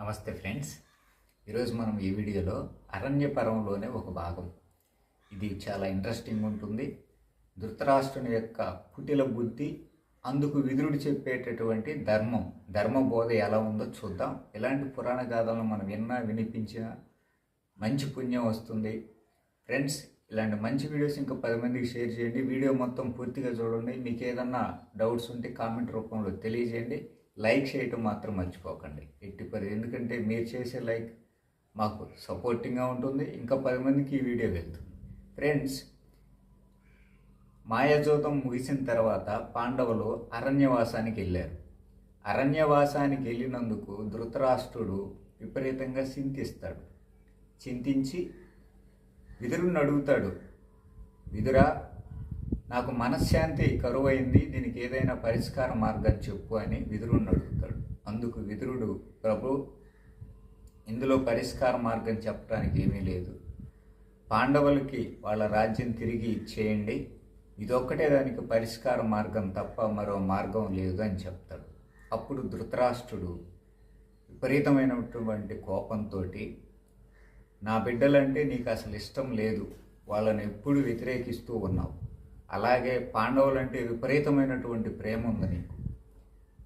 నమస్తే ఫ్రెండ్స్. ఈరోజు మనం ఈ వీడియోలో అరణ్యపరంలోనే ఒక భాగం. ఇది చాలా ఇంట్రెస్టింగ్ ఉంటుంది. ధృతరాష్ట్రుని యొక్క కుటిల బుద్ధి అందుకు విదురుడు చెప్పేటటువంటి ధర్మం ధర్మబోధ ఎలా ఉందో చూద్దాం. ఇలాంటి పురాణ గాథలను మనం విన్నా వినిపించినా మంచి పుణ్యం వస్తుంది. ఫ్రెండ్స్ ఇలాంటి మంచి వీడియోస్ ఇంకా పది మందికి షేర్ చేయండి. వీడియో మొత్తం పూర్తిగా చూడండి. మీకు ఏదన్నా డౌట్స్ ఉంటే కామెంట్ రూపంలో తెలియజేయండి. లైక్ చేయటం మాత్రం మర్చిపోకండి. ఎట్టి ఎందుకంటే మీరు చేసే లైక్ మాకు సపోర్టింగ్గా ఉంటుంది. ఇంకా పది మందికి ఈ వీడియో వెళ్తుంది. ఫ్రెండ్స్ మాయాజోతం ముగిసిన తర్వాత పాండవులు అరణ్యవాసానికి వెళ్ళారు. అరణ్యవాసానికి వెళ్ళినందుకు ధృతరాష్ట్రుడు విపరీతంగా చింతిస్తాడు. చింతించి విదురుని అడుగుతాడు. విదురా నాకు మనశ్శాంతి కరువైంది. దీనికి ఏదైనా పరిష్కార మార్గం చెప్పు అని విదురుని అడుగుతాడు. అందుకు విదురుడు ప్రభు ఇందులో పరిష్కార మార్గం చెప్పడానికి ఏమీ లేదు. పాండవులకి వాళ్ళ రాజ్యం తిరిగి ఇచ్చేయండి. ఇదొక్కటే దానికి పరిష్కార మార్గం తప్ప మరో మార్గం లేదు అని చెప్తాడు. అప్పుడు ధృతరాష్ట్రుడు విపరీతమైనటువంటి కోపంతో నా బిడ్డలంటే నీకు అసలు ఇష్టం లేదు. వాళ్ళని ఎప్పుడు వ్యతిరేకిస్తూ ఉన్నావు. అలాగే పాండవులంటే విపరీతమైనటువంటి ప్రేమ ఉంది నీకు.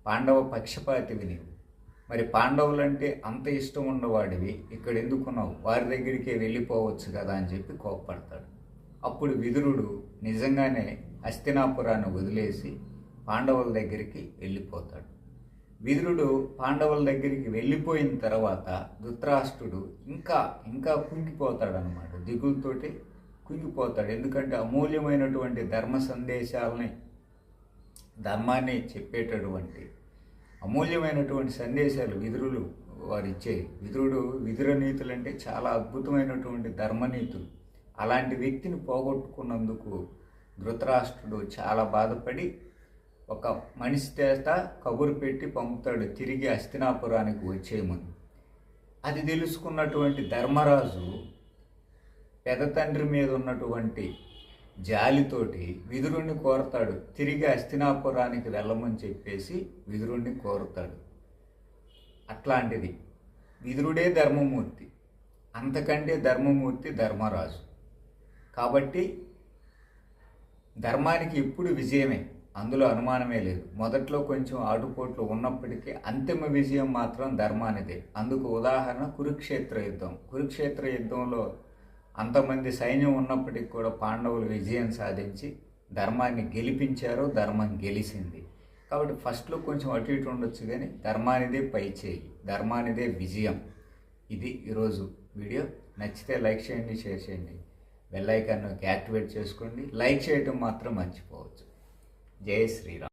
పాండవ పక్షపాతివి నీవు. మరి పాండవులంటే అంత ఇష్టం ఉన్నవాడివి ఇక్కడ ఎందుకున్నావు? వారి దగ్గరికే వెళ్ళిపోవచ్చు కదా అని చెప్పి కోప్పడతాడు. అప్పుడు విదురుడు నిజంగానే హస్తినాపురాన్ని వదిలేసి పాండవుల దగ్గరికి వెళ్ళిపోతాడు. విదురుడు పాండవుల దగ్గరికి వెళ్ళిపోయిన తర్వాత ధృతరాష్ట్రుడు ఇంకా ఇంకా కుంగిపోతాడనమాట దిగులతోటి కుంగిపోతాడు. ఎందుకంటే అమూల్యమైనటువంటి ధర్మ సందేశాలని ధర్మాన్ని చెప్పేటటువంటి అమూల్యమైనటువంటి సందేశాలు విదురులు వారు ఇచ్చే విదురుడు విదుర నీతులు అంటే చాలా అద్భుతమైనటువంటి ధర్మనీతులు. అలాంటి వ్యక్తిని పోగొట్టుకున్నందుకు ధృతరాష్ట్రుడు చాలా బాధపడి ఒక మనిషి చేత కబురు పెట్టి పంపుతాడు తిరిగి హస్తినాపురానికి వచ్చేయమని అది తెలుసుకున్నటువంటి ధర్మరాజు పెద్ద తండ్రి మీద ఉన్నటువంటి జాలితోటి విదురుణ్ణి కోరతాడు. తిరిగి అస్థినాపురానికి వెళ్ళమని చెప్పేసి విదురుణ్ణి కోరుతాడు. అట్లాంటిది. విదురుడే ధర్మమూర్తి. అంతకంటే ధర్మమూర్తి ధర్మరాజు. కాబట్టి ధర్మానికి ఎప్పుడు విజయమే. అందులో అనుమానమే లేదు. మొదట్లో కొంచెం ఆటుపోట్లు ఉన్నప్పటికీ అంతిమ విజయం మాత్రం ధర్మానిదే. అందుకు ఉదాహరణ కురుక్షేత్ర యుద్ధం. కురుక్షేత్ర యుద్ధంలో అంతమంది సైన్యం ఉన్నప్పటికీ కూడా పాండవులు విజయం సాధించి ధర్మాన్ని గెలిపించారు ధర్మం గెలిచింది కాబట్టి ఫస్ట్లో కొంచెం అటు ఇటు ఉండొచ్చు కానీ ధర్మానిదే పై చేయి ధర్మానిదే విజయం. ఇది ఈరోజు వీడియో. నచ్చితే లైక్ చేయండి షేర్ చేయండి. బెల్ ఐకాన్ యాక్టివేట్ చేసుకోండి. లైక్ చేయటం మాత్రం మర్చిపోవచ్చు జై శ్రీరామ్.